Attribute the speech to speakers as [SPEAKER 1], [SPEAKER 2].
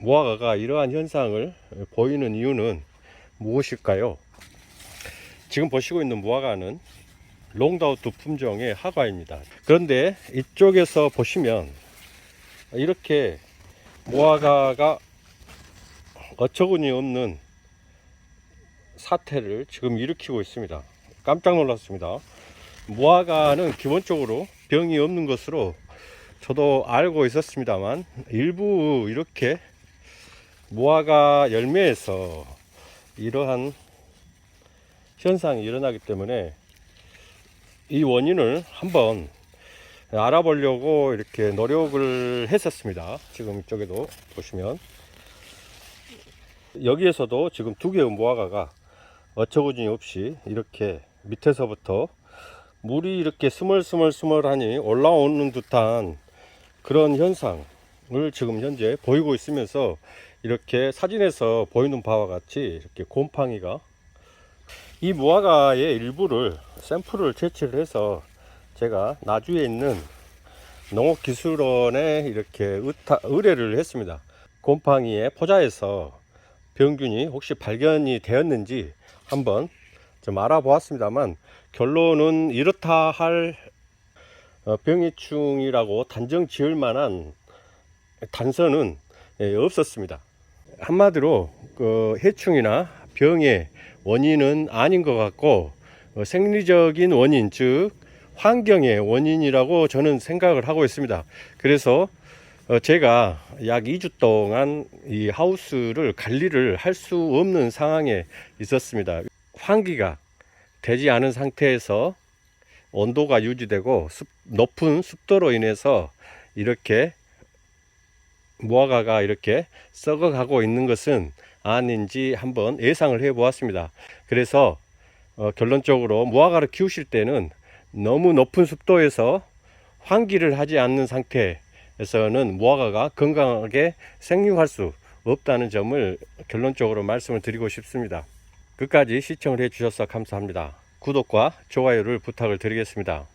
[SPEAKER 1] 무화과가 이러한 현상을 보이는 이유는 무엇일까요? 지금 보시고 있는 무화과는 롱다우트 품종의 하과입니다. 그런데 이쪽에서 보시면 이렇게 무화과가 어처구니 없는 사태를 지금 일으키고 있습니다. 깜짝 놀랐습니다. 무화과는 기본적으로 병이 없는 것으로 저도 알고 있었습니다만 일부 이렇게 무화과 열매에서 이러한 현상이 일어나기 때문에 이 원인을 한번 알아보려고 이렇게 노력을 했었습니다. 지금 이쪽에도 보시면 여기에서도 지금 두 개의 무화과가 어처구니 없이 이렇게 밑에서부터 물이 이렇게 스멀스멀스멀하니 올라오는 듯한 그런 현상을 지금 현재 보이고 있으면서 이렇게 사진에서 보이는 바와 같이 이렇게 곰팡이가 이 무화과의 일부를 샘플을 채취를 해서 제가 나주에 있는 농업기술원에 이렇게 의타, 의뢰를 했습니다. 곰팡이의 포자에서 병균이 혹시 발견이 되었는지 한번 좀 알아보았습니다만 결론은 이렇다 할 어, 병해충이라고 단정 지을 만한 단서는 예, 없었습니다. 한마디로 그 해충이나 병의 원인은 아닌 것 같고 어, 생리적인 원인 즉 환경의 원인이라고 저는 생각을 하고 있습니다. 그래서 어, 제가 약 2주 동안 이 하우스를 관리를 할 수 없는 상황에 있었습니다. 환기가 되지 않은 상태에서 온도가 유지되고 습- 높은 습도로 인해서 이렇게 무화과가 이렇게 썩어가고 있는 것은 아닌지 한번 예상을 해 보았습니다. 그래서 어, 결론적으로 무화과를 키우실 때는 너무 높은 습도에서 환기를 하지 않는 상태에서는 무화과가 건강하게 생육할 수 없다는 점을 결론적으로 말씀을 드리고 싶습니다. 끝까지 시청을 해 주셔서 감사합니다. 구독과 좋아요를 부탁을 드리겠습니다.